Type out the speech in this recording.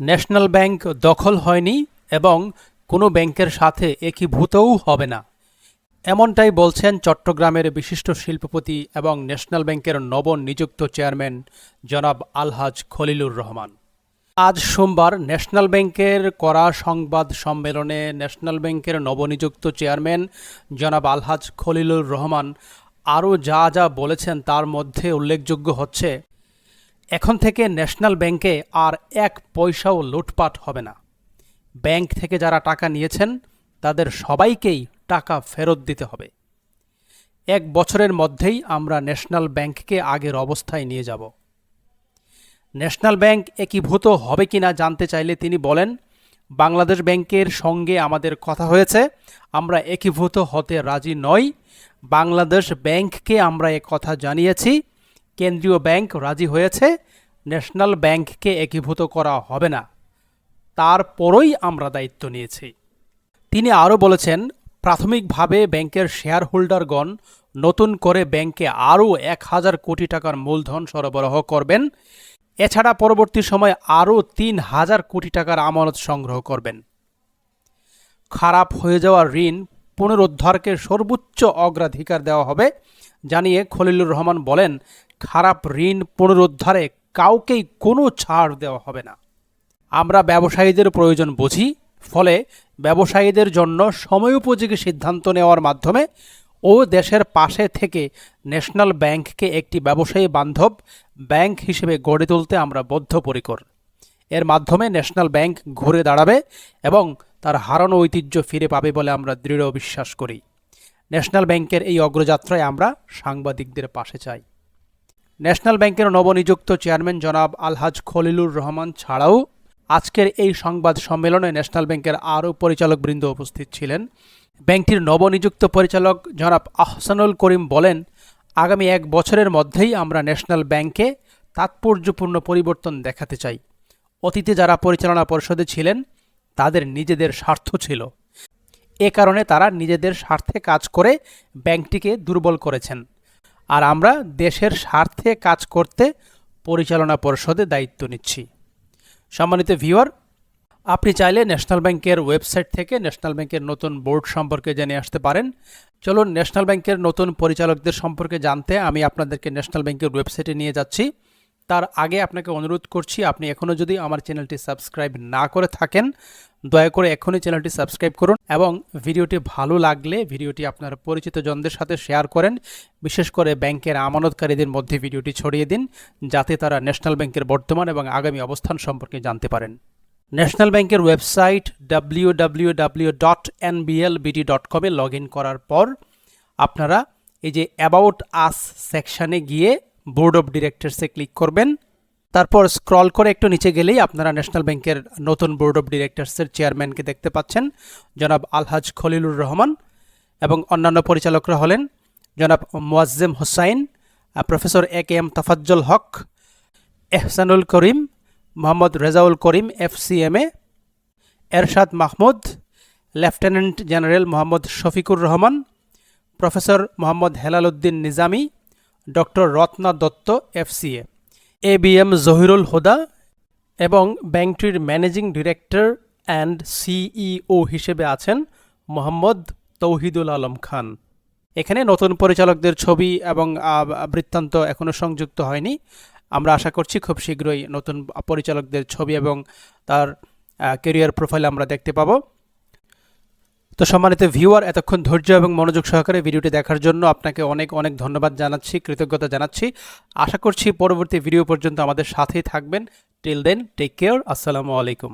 National bank দখল হয়নি এবং কোনো ব্যাংকের সাথে একীভূতও হবে না। এমনটাই বলছেন চট্টগ্রামের বিশিষ্ট শিল্পপতি এবং ন্যাশনাল ব্যাংকের নবনিযুক্ত চেয়ারম্যান জনাব আলহাজ খলিলুর রহমান। আজ সোমবার ন্যাশনাল ব্যাংকের করা সংবাদ সম্মেলনে ন্যাশনাল ব্যাংকের নবনিযুক্ত চেয়ারম্যান জনাব আলহাজ খলিলুর রহমান আরও যা যা বলেছেন তার মধ্যে উল্লেখযোগ্য হচ্ছে এখন থেকে ন্যাশনাল ব্যাংকে আর এক পয়সাও লুটপাট হবে না। ব্যাংক থেকে যারা টাকা নিয়েছেন, তাদের সবাইকেই টাকা ফেরত দিতে হবে। এক বছরের মধ্যেই আমরা ন্যাশনাল ব্যাংককে আগের অবস্থায় নিয়ে যাব। ন্যাশনাল ব্যাংক একীভূত হবে কিনা জানতে চাইলে তিনি বলেন, বাংলাদেশ ব্যাংকের সঙ্গে আমাদের কথা হয়েছে, আমরা একীভূত হতে রাজি নই। বাংলাদেশ ব্যাংককে আমরা কথা জানিয়েছি কেন্দ্রীয় ব্যাংক রাজি হয়েছে, ন্যাশনাল ব্যাংককে একীভূত করা হবে না। তারপরই আমরা দায়িত্ব নিয়েছি। তিনি আরও বলেছেন, প্রাথমিকভাবে ব্যাংকের শেয়ার হোল্ডারগণ নতুন করে ব্যাংকে আরও এক হাজার কোটি টাকার মূলধন সরবরাহ করবেন। এছাড়া পরবর্তী সময়ে আরও তিন হাজার কোটি টাকার আমানত সংগ্রহ করবেন। খারাপ হয়ে যাওয়া ঋণ পুনরুদ্ধারকে সর্বোচ্চ অগ্রাধিকার দেওয়া হবে। জানিয়ে খলিলুর রহমান বলেন, খারাপ ঋণ পুনরুদ্ধারে কাউকেই কোনো ছাড় দেওয়া হবে না। আমরা ব্যবসায়ীদের প্রয়োজন বুঝি, ফলে ব্যবসায়ীদের জন্য সময়োপযোগী সিদ্ধান্ত নেওয়ার মাধ্যমে ও দেশের পাশে থেকে ন্যাশনাল ব্যাংককে একটি ব্যবসায়ী বান্ধব ব্যাংক হিসেবে গড়ে তুলতে আমরা বদ্ধপরিকর। এর মাধ্যমে ন্যাশনাল ব্যাংক ঘুরে দাঁড়াবে এবং তার হারানো ঐতিহ্য ফিরে পাবে বলে আমরা দৃঢ় বিশ্বাস করি। ন্যাশনাল ব্যাংকের এই অগ্রযাত্রায় আমরা সাংবাদিকদের পাশে চাই। ন্যাশনাল ব্যাংকের নবনিযুক্ত চেয়ারম্যান জনাব আলহাজ খলিলুর রহমান ছাড়াও আজকের এই সংবাদ সম্মেলনে ন্যাশনাল ব্যাংকের আরও পরিচালকবৃন্দ উপস্থিত ছিলেন। ব্যাংকটির নবনিযুক্ত পরিচালক জনাব আহসানুল করিম বলেন, আগামী এক বছরের মধ্যেই আমরা ন্যাশনাল ব্যাংকে তাৎপর্যপূর্ণ পরিবর্তন দেখাতে চাই। অতীতে যারা পরিচালনা পরিষদে ছিলেন, তাদের নিজেদের স্বার্থ ছিল। এ কারণে তারা নিজেদের স্বার্থে কাজ করে ব্যাংকটিকে দুর্বল করেছেন। আর আমরা দেশের স্বার্থে কাজ করতে পরিচালনা পরিষদে দায়িত্ব নিচ্ছি। সম্মানিত ভিউয়ার, আপনি চাইলে ন্যাশনাল ব্যাংকের ওয়েবসাইট থেকে ন্যাশনাল ব্যাংকের নতুন বোর্ড সম্পর্কে জেনে আসতে পারেন। চলুন, ন্যাশনাল ব্যাংকের নতুন পরিচালকদের সম্পর্কে জানতে আমি আপনাদেরকে ন্যাশনাল ব্যাংকের ওয়েবসাইটে নিয়ে যাচ্ছি। তার আগে আপনাকে অনুরোধ করছি, আপনি এখনও যদি আমার চ্যানেলটি সাবস্ক্রাইব না করে থাকেন, দয়া করে এখনই চ্যানেলটি সাবস্ক্রাইব করুন এবং ভিডিওটি ভালো লাগলে ভিডিওটি আপনার পরিচিত জনদের সাথে শেয়ার করেন। বিশেষ করে ব্যাংকের আমানতকারীদের মধ্যে ভিডিওটি ছড়িয়ে দিন, যাতে তারা ন্যাশনাল ব্যাংকের বর্তমান এবং আগামী অবস্থান সম্পর্কে জানতে পারেন। ন্যাশনাল ব্যাংকের website W W W dot NBLBD dot কমে লগ ইন করার পর আপনারা এই যে অ্যাবাউট আস সেকশানে গিয়ে বোর্ড অফ ডিরেক্টরসে ক্লিক করবেন। তারপর স্ক্রল করে একটু নিচে গেলেই আপনারা ন্যাশনাল ব্যাংকের নতুন বোর্ড অফ ডিরেক্টরসের চেয়ারম্যানকে দেখতে পাচ্ছেন, জনাব আলহাজ খলিলুর রহমান এবং অন্যান্য পরিচালকরা হলেন জনাব Moazzem Hossain professor A K M Tafazzal Haque, Ehsanul Karim, Mohammad Rezaul Karim, FCMA, Ershad Mahmud, lieutenant general Mohammad Shafiqur Rahman, professor Mohammad Helal Uddin Nizami doctor Ratna Dutta, FCA. A B M Zahirul Huda এবং ব্যাংকটির managing director and CEO হিসেবে আছেন মোহাম্মদ তৌহিদুল আলম খান। এখানে নতুন পরিচালকদের ছবি এবং বৃত্তান্ত এখনও সংযুক্ত হয়নি। আমরা আশা করছি খুব শীঘ্রই নতুন পরিচালকদের ছবি এবং তার কেরিয়ার প্রোফাইল আমরা দেখতে পাবো। তো সম্মানিত ভিউয়ার, এতক্ষণ ধৈর্য এবং মনোযোগ সহকারে ভিডিওটি দেখার জন্য আপনাকে অনেক অনেক ধন্যবাদ জানাচ্ছি, কৃতজ্ঞতা জানাচ্ছি। আশা করছি পরবর্তী ভিডিও পর্যন্ত আমাদের সাথেই থাকবেন। টিল দেন টেক কেয়ার আসসালামু আলাইকুম।